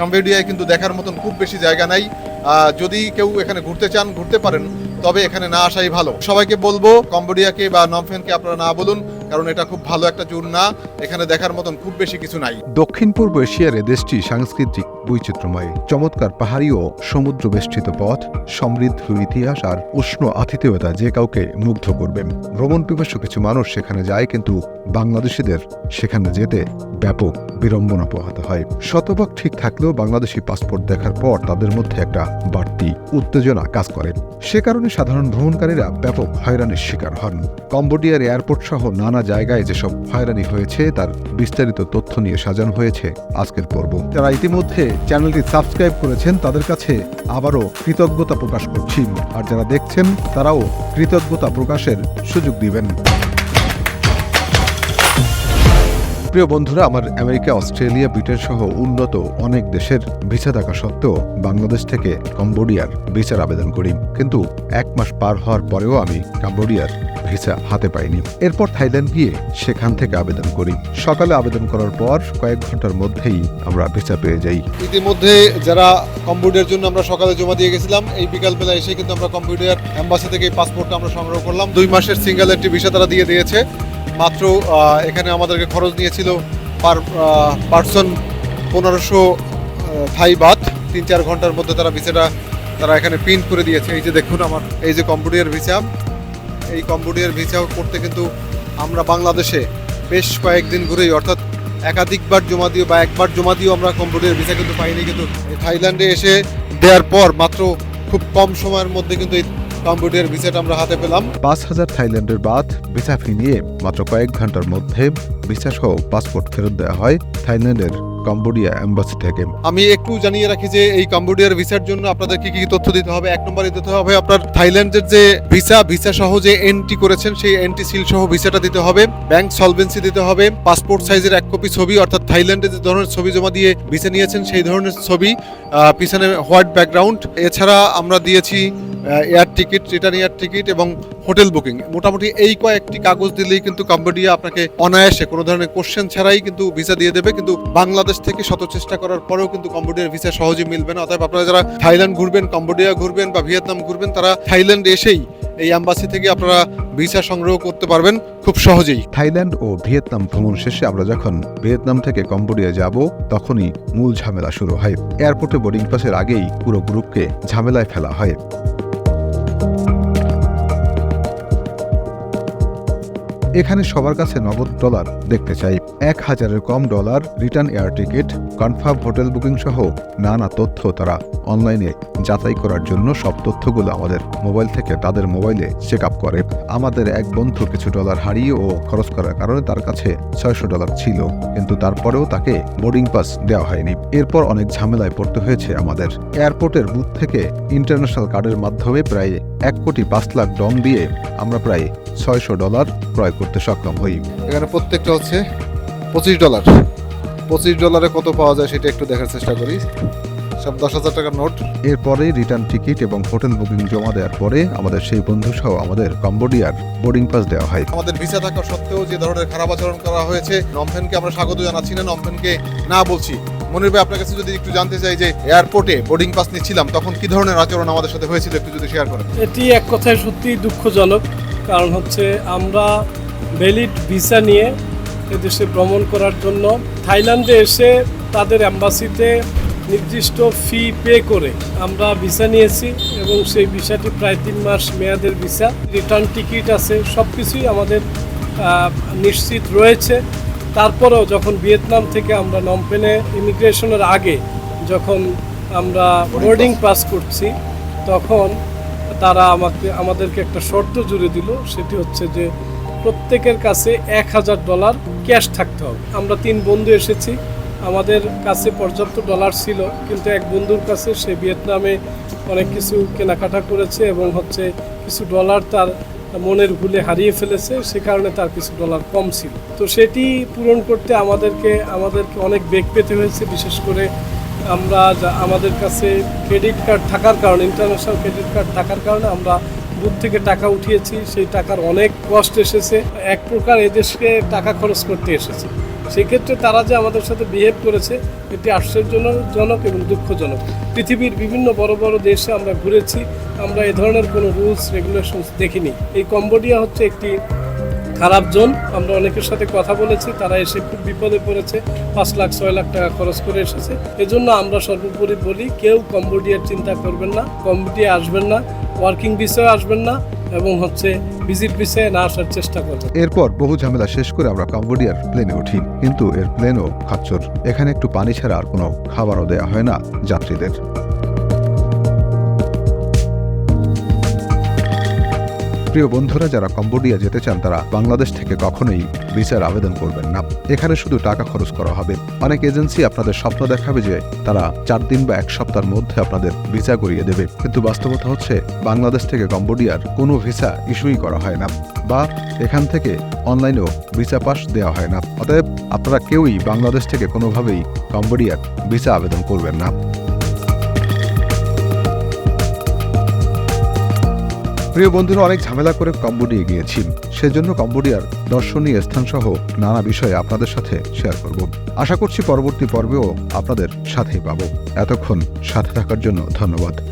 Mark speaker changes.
Speaker 1: কম্বোডিয়ায় কিন্তু দেখার মতন খুব বেশি জায়গা নাই। যদি কেউ এখানে ঘুরতে চান, ঘুরতে পারেন, তবে এখানে না আসাই ভালো। সবাইকে বলব কম্বোডিয়াকে বা নমফেনকে আপনারা না বলুন, কারণ এটা খুব ভালো একটা ট্যুর না। এখানে দেখার মতন খুব বেশি কিছু নাই।
Speaker 2: দক্ষিণ পূর্ব এশিয়ার দেশটি সাংস্কৃতিক বৈচিত্র্যময়। চমৎকার পাহাড়ি ও সমুদ্র বেষ্টিত পথ, সমৃদ্ধ ইতিহাস আর উষ্ণ আতিথেয়তা যে কাউকে মুগ্ধ করবে। ভ্রমণ পিপাসু কিছু মানুষ সেখানে যায়, কিন্তু বাংলাদেশিদের সেখানে যেতে ব্যাপক বিড়ম্বনা পোহাতে হয়। শতভাগ ঠিক থাকলেও বাংলাদেশি পাসপোর্ট দেখার পর তাদের মধ্যে একটা বাড়তি উত্তেজনা কাজ করে। সে কারণে সাধারণ ভ্রমণকারীরা ব্যাপক হয়রানির শিকার হন। কম্বোডিয়ার এয়ারপোর্ট সহ নানা জায়গায় যেসব হয়রানি হয়েছে, তার বিস্তারিত তথ্য নিয়ে সাজানো হয়েছে আজকের পর্ব। যারা ইতিমধ্যে চ্যানেলটি সাবস্ক্রাইব করেছেন, তাদের কাছে আবারও কৃতজ্ঞতা প্রকাশ করছি। আর যারা দেখছেন, তারাও কৃতজ্ঞতা প্রকাশের সুযোগ দিবেন। প্রিয় বন্ধুরা, আমার আমেরিকা, অস্ট্রেলিয়া, ব্রিটেন সহ উন্নত অনেক দেশের ভিসা থাকা সত্ত্বেও বাংলাদেশ থেকে কম্বোডিয়ার ভিসার আবেদন করি। কিন্তু এক মাস পার হওয়ার পরেও আমি কম্বোডিয়ার ভিসা হাতে পাইনি। এরপর থাইল্যান্ড গিয়ে সেখান থেকে আবেদন করি। সকালে আবেদন করার পর কয়েক ঘণ্টার মধ্যেই আমরা ভিসা পেয়ে যাই।
Speaker 1: ইতিমধ্যে যারা কম্বোডিয়ার জন্য আমরা সকালে জমা দিয়ে গেছিলাম, এই বিকালবেলা এসে কিন্তু আমরা কম্বোডিয়ার অ্যাম্বাসি থেকে পাসপোর্টটা আমরা সংগ্রহ করলাম। দুই মাসের সিঙ্গেল একটি ভিসা তারা দিয়ে দিয়েছে। মাত্র এখানে আমাদেরকে খরচ নিয়েছিল পার পার্সন পনেরোশো থাই বাত তিন চার ঘণ্টার মধ্যে তারা ভিসাটা, তারা এখানে প্রিন্ট করে দিয়েছে। এই যে দেখুন আমার, এই যে কম্বোডিয়ার ভিসা, এই কম্বোডিয়ার ভিসা করতে কিন্তু আমরা বাংলাদেশে বেশ কয়েকদিন ঘুরেই, অর্থাৎ একাধিকবার জমা দিও বা একবার জমা দিয়েও আমরা কম্বোডিয়ার ভিসা কিন্তু পাইনি। কিন্তু থাইল্যান্ডে এসে দেওয়ার পর মাত্র খুব কম সময়ের মধ্যে কিন্তু এই কম্বোডিয়ার ভিসাটা আমরা হাতে পেলাম।
Speaker 2: পাঁচ হাজার থাইল্যান্ডের বাদ, ভিসা ফি নিয়ে মাত্র কয়েক ঘণ্টার মধ্যে ভিসা সহ পাসপোর্ট ফেরত দেওয়া হয় থাইল্যান্ডের কম্বোডিয়া এম্বাসি থেকে।
Speaker 1: আমি একটু জানিয়ে রাখি যে এই কম্বোডিয়ার ভিসার জন্য আপনাদের কি কি তথ্য দিতে হবে? এক নম্বরে দিতে হবে আপনার থাইল্যান্ডের যে ভিসা ভিসা সহ যে এন্ট্রি করেছেন, সেই এন্ট্রি সিল সহ ভিসাটা দিতে হবে। ব্যাংক সলভেন্সি দিতে হবে। পাসপোর্ট সাইজের এক কপি ছবি, অর্থাৎ থাইল্যান্ডে যে ধরনের ছবি জমা দিয়ে ভিসা নিয়েছেন, সেই ধরনের ছবি পিছনে হোয়াইট ব্যাকগ্রাউন্ড এছাড়া আমরা দিয়েছি air ticket return air ticket এবং হোটেল বুকিং মোটামুটি এই কয়েকটি কাগজ দিলেই কিন্তু কম্বোডিয়া আপনাকে অনায়াসে কোনো ধরনের কোশ্চেন ছাড়াই কিন্তু ভিসা দিয়ে দেবে, কিন্তু বাংলাদেশ থেকে শত চেষ্টা করার পরেও কিন্তু কম্বোডিয়ার ভিসা সহজে মিলবে না। অতএব আপনারা যারা থাইল্যান্ড ঘুরবেন, কম্বোডিয়া ঘুরবেন বা ভিয়েতনাম ঘুরবেন, তারা থাইল্যান্ড এসেই এই অ্যাম্বাসি থেকে আপনারা ভিসা সংগ্রহ করতে পারবেন খুব সহজেই।
Speaker 2: থাইল্যান্ড ও ভিয়েতনাম ভ্রমণ শেষে আমরা যখন ভিয়েতনাম থেকে কম্বোডিয়া যাব, তখনই মূল ঝামেলা শুরু হয়। এয়ারপোর্টে বোর্ডিং পাসের আগেই পুরো গ্রুপকে ঝামেলায় ফেলা হয়। এখানে সবার কাছে নগদ ডলার। দেখতে চাই। এক হাজারের কম dollar, return air ticket, confirm hotel booking সহ নানা তথ্য তারা অনলাইনে যাচাই করার জন্য সব তথ্যগুলো আমাদের মোবাইল থেকে তাদের মোবাইলে চেক আপ করে। আমাদের এক বন্ধু কিছু ডলার হারিয়ে ও খরচ করার কারণে তার কাছে ছয়শো ডলার ছিল, কিন্তু তারপরেও তাকে বোর্ডিং পাস দেওয়া হয়নি। এরপর অনেক ঝামেলায় পড়তে হয়েছে আমাদের। এয়ারপোর্টের বুথ থেকে ইন্টারন্যাশনাল কার্ডের মাধ্যমে প্রায় এক কোটি পাঁচ লাখ ডং দিয়ে আমরা প্রায় ছয়শো ডলার ক্রয় করতে সক্ষম হই।
Speaker 1: এখানে প্রত্যেকটা হচ্ছে পঁচিশ ডলার। পঁচিশ ডলারে কত পাওয়া যায় সেটা একটু দেখার চেষ্টা করি। সব দশ হাজার টাকার নোট।
Speaker 2: এরপরে রিটার্ন টিকিট এবং হোটেল বুকিং জমা দেওয়ার পরে আমাদের সেই বন্ধু সহ আমাদের কম্বোডিয়ার বোর্ডিং পাস দেওয়া হয়।
Speaker 1: আমাদের ভিসা থাকা সত্ত্বেও যে ধরনের খারাপ আচরণ করা হয়েছে নমফেনকে আমরা স্বাগত জানাচ্ছি না নমফেনকে না বলছি। মনির ভাই আপনার কাছে যদি একটু জানতে চাই যে এয়ারপোর্টে বোর্ডিং পাস নিচ্ছিলাম তখন কি ধরনের আচরণ আমাদের সাথে হয়েছিল একটু যদি শেয়ার করেন?
Speaker 3: এটি এক কথায় সত্যি দুঃখজনক। কারণ হচ্ছে আমরা ভ্যালিড ভিসা নিয়ে এদেশে ভ্রমণ করার জন্য থাইল্যান্ডে এসে তাদের অ্যাম্বাসিতে নির্দিষ্ট ফি পে করে আমরা ভিসা নিয়েছি এবং সেই ভিসাটি প্রায় তিন মাস মেয়াদের ভিসা। রিটার্ন টিকিট আছে সব কিছুই আমাদের নিশ্চিত রয়েছে। তারপরেও যখন ভিয়েতনাম থেকে আমরা নমপেনে ইমিগ্রেশনের আগে যখন আমরা বোর্ডিং পাস করছি, তখন তারা আমাকে, আমাদেরকে একটা শর্ত জুড়ে দিল, সেটি হচ্ছে যে প্রত্যেকের কাছে এক হাজার ডলার ক্যাশ থাকতে হবে। আমরা তিন বন্ধু এসেছি, আমাদের কাছে পর্যাপ্ত ডলার ছিল, কিন্তু এক বন্ধুর কাছে সে ভিয়েতনামে অনেক কিছু কেনাকাটা করেছে এবং হচ্ছে কিছু ডলার তার মনের ভুলে হারিয়ে ফেলেছে, সে কারণে তার কিছু ডলার কম ছিল। তো সেটি পূরণ করতে আমাদেরকে আমাদেরকে অনেক বেগ পেতে হয়েছে, বিশেষ করে আমরা আমাদের কাছে ক্রেডিট কার্ড থাকার কারণে ইন্টারন্যাশনাল ক্রেডিট কার্ড থাকার কারণে আমরা বুথ থেকে টাকা উঠিয়েছি। সেই টাকার অনেক কষ্ট এসেছে। এক প্রকার এদেশকে টাকা খরচ করতে এসেছে। সেক্ষেত্রে তারা যে আমাদের সাথে বিহেভ করেছে, এটি আশ্চর্যজনক এবং দুঃখজনক। পৃথিবীর বিভিন্ন বড় বড় দেশে আমরা ঘুরেছি। আমরা এ ধরনের কোনো রুলস রেগুলেশনস দেখিনি। এই কম্বোডিয়া হচ্ছে একটি খারাপ জোন। আমরা অনেকের সাথে কথা বলেছি, তারা এসে খুব বিপদে পড়েছে, পাঁচ লাখ, ছয় লাখ টাকা খরচ করে এসেছে। এজন্য আমরা সর্বোপরি বলি, কেউ কম্বোডিয়ার চিন্তা করবেন না, কম্বোডিয়া আসবেন না, ওয়ার্কিং বিষয়ে আসবেন না, এবং হচ্ছে ভিজিট বিষয়ে না আসার চেষ্টা করবেন।
Speaker 2: এরপর বহু ঝামেলা শেষ করে আমরা কম্বোডিয়ার প্লেনে উঠি, কিন্তু এর প্লেনও খাচ্চর এখানে একটু পানি ছাড়া আর কোনো খাবারও দেওয়া হয় না যাত্রীদের। প্রিয় বন্ধুরা, যারা কম্বোডিয়া যেতে চান, তারা বাংলাদেশ থেকে কখনোই ভিসার আবেদন করবেন না। এখানে শুধু টাকা খরচ করা হবে। অনেক এজেন্সি আপনাদের স্বপ্ন দেখাবে যে তারা চার দিন বা এক সপ্তাহের মধ্যে আপনাদের ভিসা করিয়ে দেবে। কিন্তু বাস্তবতা হচ্ছে, বাংলাদেশ থেকে কম্বোডিয়ার কোনো ভিসা ইস্যুই করা হয় না বা এখান থেকে অনলাইনেও ভিসা পাস দেওয়া হয় না। অতএব আপনারা কেউই বাংলাদেশ থেকে কোনোভাবেই কম্বোডিয়ার ভিসা আবেদন করবেন না। প্রিয় বন্ধুরা, অনেক ঝামেলা করে কম্বোডিয়া গিয়েছি সেজন্য কম্বোডিয়ার দর্শনীয় স্থান সহ নানা বিষয়ে আপনাদের সাথে শেয়ার করব। আশা করছি পরবর্তী পর্বেও আপনাদের সাথেই পাব। এতক্ষণ সাথে থাকার জন্য ধন্যবাদ।